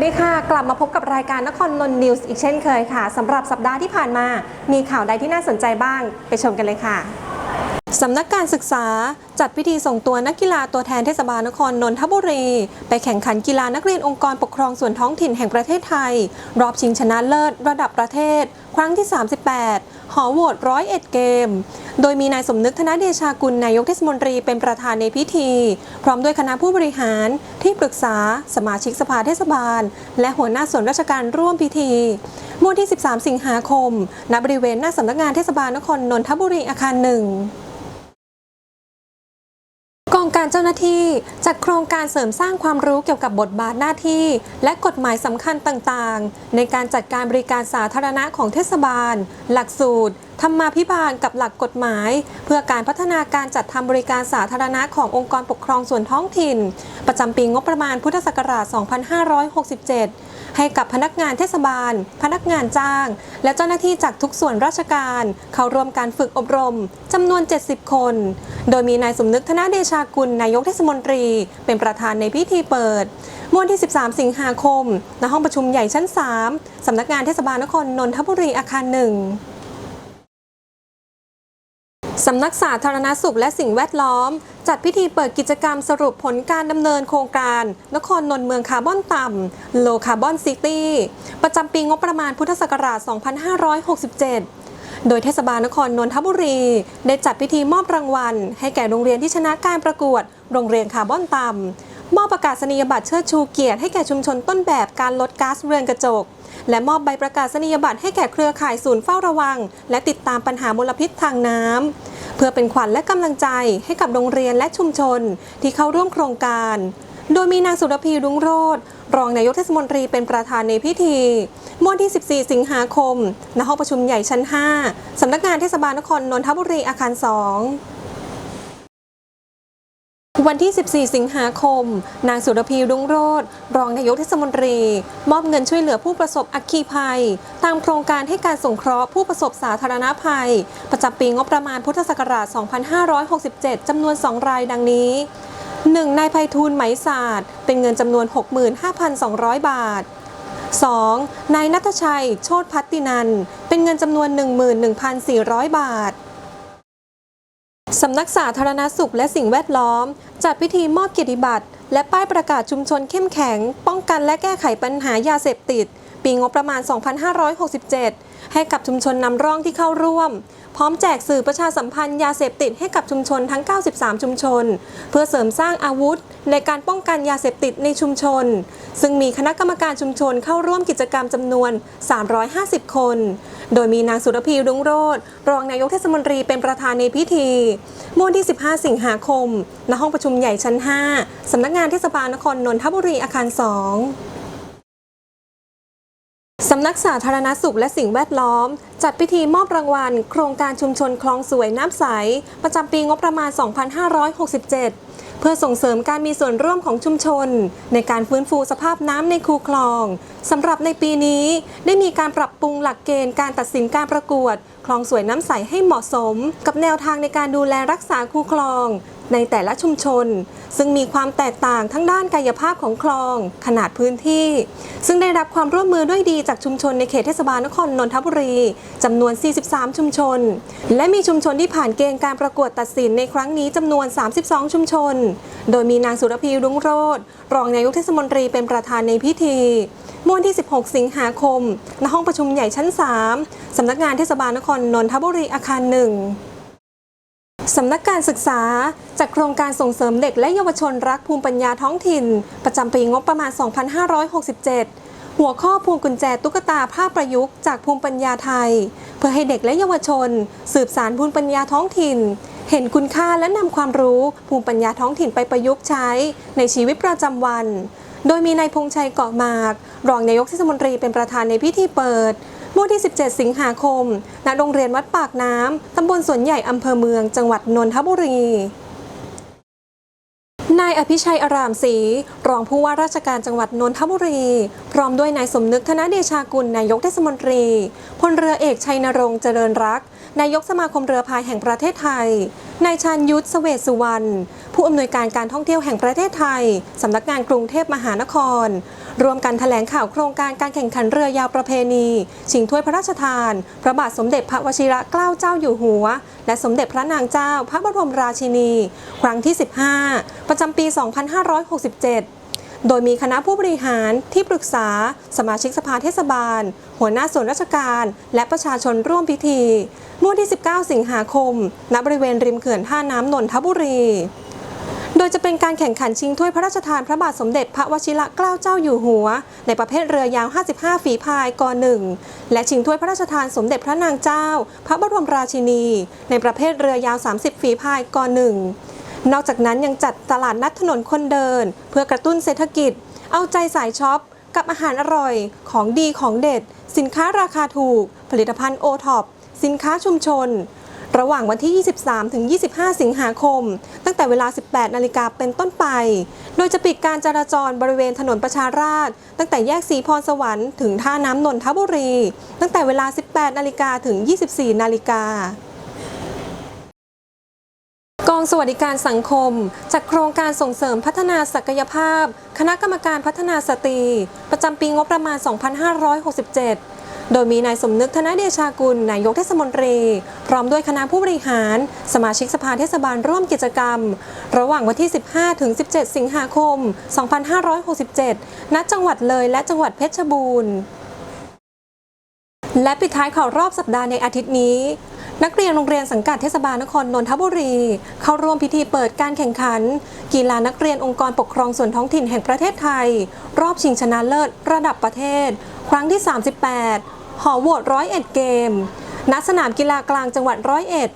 วัสดีค่ะ กลับมาพบกับรายการนครนนท์นิวส์อีกเช่นเคยค่ะสำหรับสัปดาห์ที่ผ่านมา มีข่าวใดที่น่าสนใจบ้าง ไปชมกันเลยค่ะ สำนักการศึกษาจัดพิธีส่งตัวนักกีฬาตัวแทนเทศบาลนครนนทบุรี ไปแข่งขันกีฬานักเรียนองค์กรปกครองส่วนท้องถิ่นแห่งประเทศไทย รอบชิงชนะเลิศระดับประเทศ ครั้งที่ 38 หอโหวตร้อยเอ็ดเกม โดยมีนายสมนึกธนเดชากุลนายกเทศมนตรีเป็นประธานในพิธี พร้อมด้วยคณะผู้บริหารที่ปรึกษา สมาชิกสภาเทศบาล และหัวหน้าส่วนราชการร่วมพิธีเมื่อวันที่ 13 สิงหาคมณบริเวณหน้าสำนักงานเทศบาลนครนนทบุรีอาคารหนึ่ง เจ้าหน้าที่จัดโครงการเสริมสร้างความรู้เกี่ยวกับบทบาทหน้าที่ และกฎหมายสำคัญต่างๆ ในการจัดการบริการสาธารณะของเทศบาล หลักสูตร ธรรมาภิบาลกับหลักกฎหมาย เพื่อการพัฒนาการจัดทำบริการสาธารณะขององค์กรปกครองส่วนท้องถิ่น ประจำปีงบประมาณพุทธศักราช 2567 ให้กับพนักงานเทศบาล พนักงานจ้าง และเจ้าหน้าที่จากทุกส่วนราชการ เข้าร่วมการฝึกอบรมจำนวน 70 คน โดยมีนายสมนึกธนเดชากุลนายกเทศมนตรี เป็นประธานในพิธีเปิดเมื่อวันที่ 13 สิงหาคม ณ ห้องประชุมใหญ่ชั้น 3 สำนักงานเทศบาลนครนนทบุรีอาคารหนึ่งำนักสาธารณสุขและสิ่งแวดล้อม จัดพิธีเปิดกิจกรรมสรุปผลการดำเนินโครงการ นครนนท์เมืองคาร์บอนต่ำ Low Carbon City ประจำปีงบประมาณพุทธศักราช 2567โดยเทศบาลนครนนทบุรี ได้จัดพิธีมอบรางวัล ให้แก่โรงเรียนที่ชนะการประกวด โรงเรียนคาร์บอนต่ำมอบประกาศนียบัตรเชิดชูเกียรติให้แก่ชุมชนต้นแบบการลดก๊าซเรือนกระจก และมอบใบประกาศนียบัตรให้แก่เครือข่ายศูนย์เฝ้าระวัง และติดตามปัญหามลพิษทางน้ำ เพื่อเป็นขวัญและกำลังใจให้กับโรงเรียนและชุมชนที่เข้าร่วมโครงการ โดยมีนางสุรพีรุ่งโรธรองนายกเทศมนตรีเป็นประธานในพิธีเมื่อวันที่ 14 สิงหาคม ณ ห้องประชุมใหญ่ชั้น 5 สำนักงานเทศบาลนครนนทบุรีอาคาร 2 วันที่ 14 สิงหาคม นางสุรพีรุ่งโรธรองนายกเทศมนตรี มอบเงินช่วยเหลือผู้ประสบอัคคีภัย ตามโครงการให้การสงเคราะห์ผู้ประสบสาธารณภัย ประจำปีงบประมาณพุทธศักราช 2567 จำนวน 2 รายดังนี้ 1. นายไพฑูรย์ไหมศาสตร์ เป็นเงินจำนวน 65,200 บาท 2. นายนัทชัย โชตพัตตินัน เป็นเงินจำนวน 11,400 บาท สำนักสาธารณสุขและสิ่งแวดล้อม จัดพิธีมอบเกียรติบัตร และป้ายประกาศชุมชนเข้มแข็ง ป้องกันและแก้ไขปัญหายาเสพติด ปีงบประมาณ 2567 ให้กับชุมชนนำร่องที่เข้าร่วม พร้อมแจกสื่อประชาสัมพันธ์ยาเสพติดให้กับชุมชนทั้ง 93 ชุมชน เพื่อเสริมสร้างอาวุธ ในการป้องกันยาเสพติดในชุมชน ซึ่งมีคณะกรรมการชุมชนเข้าร่วมกิจกรรมจำนวน 350 คน โดยมีนางสุรพีรุ้งโรธรองนายกเทศมนตรีเป็นประธานในพิธีเมื่อวันที่ 15 สิงหาคม ณ ห้องประชุมใหญ่ชั้น 5 สำนักงานเทศบาลนครนนทบุรีอาคาร 2ำนักสาธารณสุขและสิ่งแวดล้อม จัดพิธีมอบรางวัล โครงการชุมชนคลองสวยน้ำใส ประจำปีงบประมาณ 2567 เพื่อส่งเสริมการมีส่วนร่วมของชุมชน ในการฟื้นฟูสภาพน้ำในคูคลองสำหรับในปีนี้ได้มีการปรับปรุงหลักเกณฑ์การตัดสินการประกวด คลองสวยน้ำใสให้เหมาะสม กับแนวทางในการดูแลรักษาคูคลอง ในแต่ละชุมชน ซึ่งมีความแตกต่างทั้งด้านกายภาพของคลอง ขนาดพื้นที่ ซึ่งได้รับความร่วมมือด้วยดีจากชุมชนในเขตเทศบาลนครนนทบุรีจำนวน 43 ชุมชน และมีชุมชนที่ผ่านเกณฑ์การประกวดตัดสินในครั้งนี้จำนวน 32 ชุมชน โดยมีนางสุรพีรุ้งโรธรองนายกเทศมนตรีเป็นประธานในพิธีเมื่อวันที่ 16 สิงหาคม ณ ห้องประชุมใหญ่ชั้น 3 สำนักงานเทศบาลนครนนทบุรีอาคารหนึ่ง สำนักการศึกษาจัดโครงการส่งเสริมเด็กและเยาวชนรักภูมิปัญญาท้องถิ่น ประจำปีงบประมาณ 2567 หัวข้อพวงกุญแจตุ๊กตาภาพประยุกต์จากภูมิปัญญาไทย เพื่อให้เด็กและเยาวชน สืบสารภูมิปัญญาท้องถิ่น เห็นคุณค่าและนำความรู้ภูมิปัญญาท้องถิ่นไปประยุกต์ใช้ ในชีวิตประจำวัน โดยมีนายพงชัยเกาะหมาก รองนายกเทศมนตรีเป็นประธานในพิธีเปิด มื่อวันที่ 17 สิงหาคม ณ โรงเรียนวัดปากน้ำ ตำบลสวนใหญ่อำเภอเมือง จังหวัดนนทบุรีนายอภิชัยอารามศรีรองผู้ว่าราชการจังหวัดนนทบุรี พร้อมด้วยนายสมนึกธนเดชากุลนายกเทศมนตรีพลเรือเอกชัยนรงค์เจริญรัก นายกสมาคมเรือพายแห่งประเทศไทย นายชาญยุทธเสเวสุวรรณผู้อำนวยการการท่องเที่ยวแห่งประเทศไทยสำนักงานกรุงเทพมหานคร รวมกันแถลงข่าวโครงการการแข่งขันเรือยาวประเพณี ชิงถ้วยพระราชทาน พระบาทสมเด็จพระวชิระเกล้าเจ้าอยู่หัว และสมเด็จพระนางเจ้าพระบรมราชินี ครั้งที่ 15 ประจำปี 2567โดยมีคณะผู้บริหารที่ปรึกษา สมาชิกสภาเทศบาล หัวหน้าส่วนราชการ และประชาชนร่วมพิธีเมื่อวันที่ 19 สิงหาคม ณ บริเวณริมเขื่อนท่าน้ำนนทบุรี โดยจะเป็นการแข่งขันชิงถ้วยพระราชทานพระบาทสมเด็จพระวชิระเกล้าเจ้าอยู่หัว ในประเภทเรือยาว 55 ฝีพายกหนึ่งและชิงถ้วยพระราชทานสมเด็จพระนางเจ้า พระบรมราชินี ในประเภทเรือยาว 30 ฝีพายกหนึ่งนอกจากนั้นยังจัดตลาดนัดถนนคนเดิน เพื่อกระตุ้นเศรษฐกิจ เอาใจสายช็อป กับอาหารอร่อย ของดีของเด็ด สินค้าราคาถูก ผลิตภัณฑ์โอท็อปสินค้าชุมชนระหว่างวันที่ 23 ถึง 25 สิงหาคม แต่เวลา 18 นาฬิกาเป็นต้นไป โดยจะปิดการจราจรบริเวณถนนประชาราษฎร์ตั้งแต่แยกสีพรสวรรค์ถึงท่าน้ำนนทบุรี ตั้งแต่เวลา 18 นาฬิกาถึง 24 นาฬิกากองสวัสดิการสังคมจัดโครงการส่งเสริมพัฒนาศักยภาพ คณะกรรมการพัฒนาสตรี ประจำปีงบประมาณ 2567 โดยมีนายสมนึกธนเดชากุลนายกเทศมนตรี พร้อมด้วยคณะผู้บริหาร สมาชิกสภาเทศบาลร่วมกิจกรรม ระหว่างวันที่ 15 ถึง 17 สิงหาคม 2567 ณ จังหวัดเลยและจังหวัดเพชรบูรณ์ และปิดท้ายข่าวรอบสัปดาห์ในอาทิตย์นี้นักเรียนโรงเรียนสังกัดเทศบาลนครนนทบุรี เข้าร่วมพิธีเปิดการแข่งขัน กีฬานักเรียนองค์กรปกครองส่วนท้องถิ่นแห่งประเทศไทย รอบชิงชนะเลิศระดับประเทศ ครั้งที่ 38 หอโหวตร้อยเอ็ดเกม ณ สนามกีฬากลางจังหวัดร้อยเอ็ด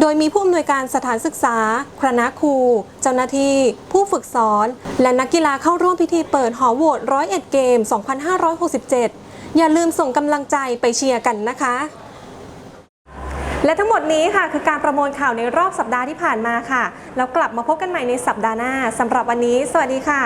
โดยมีผู้อำนวยการสถานศึกษา คณะครู เจ้าหน้าที่ ผู้ฝึกสอน และนักกีฬาเข้าร่วมพิธีเปิดหอโหวตร้อยเอ็ดเกม 2567 อย่าลืมส่งกำลังใจไปเชียร์กันนะคะ และทั้งหมดนี้ค่ะคือการประมวลข่าวในรอบสัปดาห์ที่ผ่านมาค่ะ แล้วกลับมาพบกันใหม่ในสัปดาห์หน้าสำหรับวันนี้ สวัสดีค่ะ